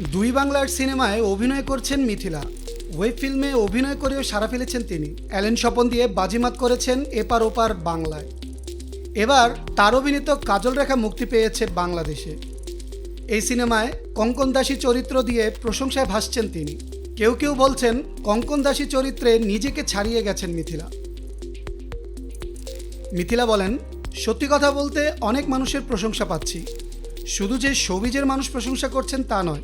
দুই বাংলার সিনেমায় অভিনয় করছেন মিথিলা। ওয়েব ফিল্মে অভিনয় করেও সারা ফেলেছেন তিনি। অ্যালেন স্বপন দিয়ে বাজিমাত করেছেন এপার ওপার বাংলায়। এবার তার অভিনীত কাজল রেখা মুক্তি পেয়েছে বাংলাদেশে। এই সিনেমায় কঙ্কন দাসী চরিত্র দিয়ে প্রশংসায় ভাসছেন তিনি। কেউ কেউ বলছেন কঙ্কন দাসী চরিত্রে নিজেকে ছাড়িয়ে গেছেন মিথিলা। মিথিলা বলেন, সত্যি কথা বলতে অনেক মানুষের প্রশংসা পাচ্ছি। শুধু যে সবিজের মানুষ প্রশংসা করছেন তা নয়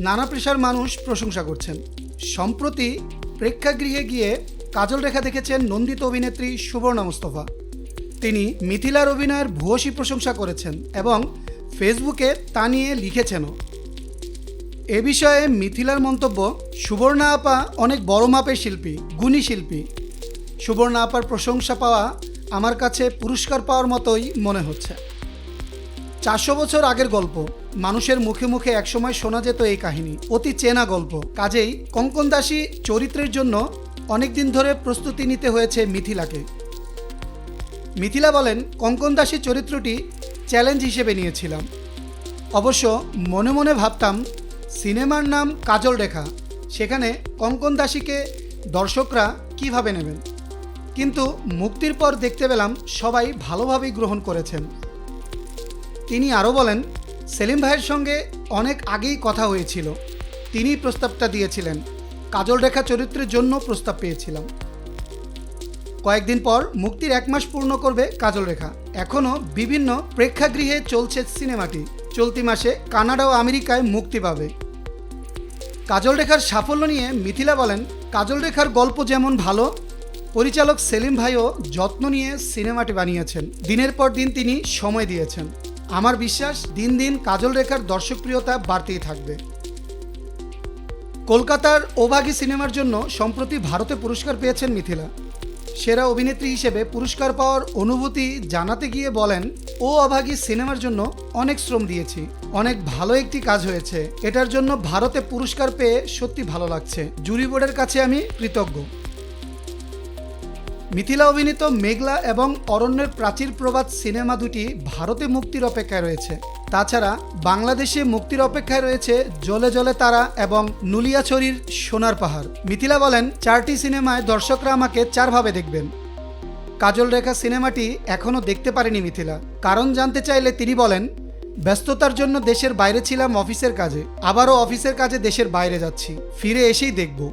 নানা পেশার মানুষ প্রশংসা করছেন। সম্প্রতি প্রেক্ষাগৃহে গিয়ে কাজল রেখা দেখেছেন নন্দিত অভিনেত্রী সুবর্ণা মুস্তফা। তিনি মিথিলার অভিনয়ের ভূয়সী প্রশংসা করেছেন এবং ফেসবুকে তা নিয়ে লিখেছেনও। এ বিষয়ে মিথিলার মন্তব্য, সুবর্ণা আপা অনেক বড় মাপের শিল্পী, গুণী শিল্পী। সুবর্ণা আপার প্রশংসা পাওয়া আমার কাছে পুরস্কার পাওয়ার মতোই মনে হচ্ছে। চারশো বছর আগের গল্প মানুষের মুখে মুখে একসময় শোনা যেত এই কাহিনী। অতি চেনা গল্প। কাজেই কঙ্কন দাসী চরিত্রের জন্য অনেকদিন ধরে প্রস্তুতি নিতে হয়েছে মিথিলাকে। মিথিলা বলেন, কঙ্কন দাসী চরিত্রটি চ্যালেঞ্জ হিসেবে নিয়েছিলাম। অবশ্য মনে মনে ভাবতাম, সিনেমার নাম কাজল রেখা। সেখানে কঙ্কন দাসীকে দর্শকরা কীভাবে নেবেন? কিন্তু মুক্তির পর দেখতে পেলাম, সবাই ভালোভাবেই গ্রহণ করেছেন। তিনি আরও বলেন সেলিম ভাইয়ের সঙ্গে অনেক আগেই কথা হয়েছিল। তিনি প্রস্তাবটা দিয়েছিলেন। কাজল রেখা চরিত্রের জন্য প্রস্তাব পেয়েছিলাম। কয়েকদিন পর মুক্তির এক মাস পূর্ণ করবে কাজল রেখা। এখনও বিভিন্ন প্রেক্ষাগৃহে চলছে সিনেমাটি। চলতি মাসে কানাডা ও আমেরিকায় মুক্তি পাবে। কাজল রেখার সাফল্য নিয়ে মিথিলা বলেন, কাজল রেখার গল্প যেমন ভালো, পরিচালক সেলিম ভাইও যত্ন নিয়ে সিনেমাটি বানিয়েছেন। দিনের পর দিন তিনি সময় দিয়েছেন। আমার বিশ্বাস, দিন দিন কাজল রেখার দর্শকপ্রিয়তা বাড়তেই থাকবে। কলকাতার ওভাগী সিনেমার জন্য সম্প্রতি ভারতে পুরস্কার পেয়েছেন মিথিলা। সেরা অভিনেত্রী হিসেবে পুরস্কার পাওয়ার অনুভূতি জানাতে গিয়ে বলেন, ও অভাগী সিনেমার জন্য অনেক শ্রম দিয়েছি, অনেক ভালো একটি কাজ হয়েছে। এটার জন্য ভারতে পুরস্কার পেয়ে সত্যি ভালো লাগছে। জুরি বোর্ডের কাছে আমি কৃতজ্ঞ। মিথিলা অভিনীত মেঘলা এবং অরণ্যের প্রাচীর প্রবাদ সিনেমা দুটি ভারতে মুক্তির অপেক্ষায় রয়েছে। তাছাড়া বাংলাদেশে মুক্তির অপেক্ষায় রয়েছে জলে জলে তারা এবং নুলিয়াছড়ির সোনার পাহাড়। মিথিলা বলেন, চারটি সিনেমায় দর্শকরা আমাকে চারভাবে দেখবেন। কাজল রেখা সিনেমাটি এখনও দেখতে পারেনি মিথিলা। কারণ জানতে চাইলে তিনি বলেন, ব্যস্ততার জন্য দেশের বাইরে ছিলাম অফিসের কাজে। আবারও অফিসের কাজে দেশের বাইরে যাচ্ছি। ফিরে এসেই দেখব।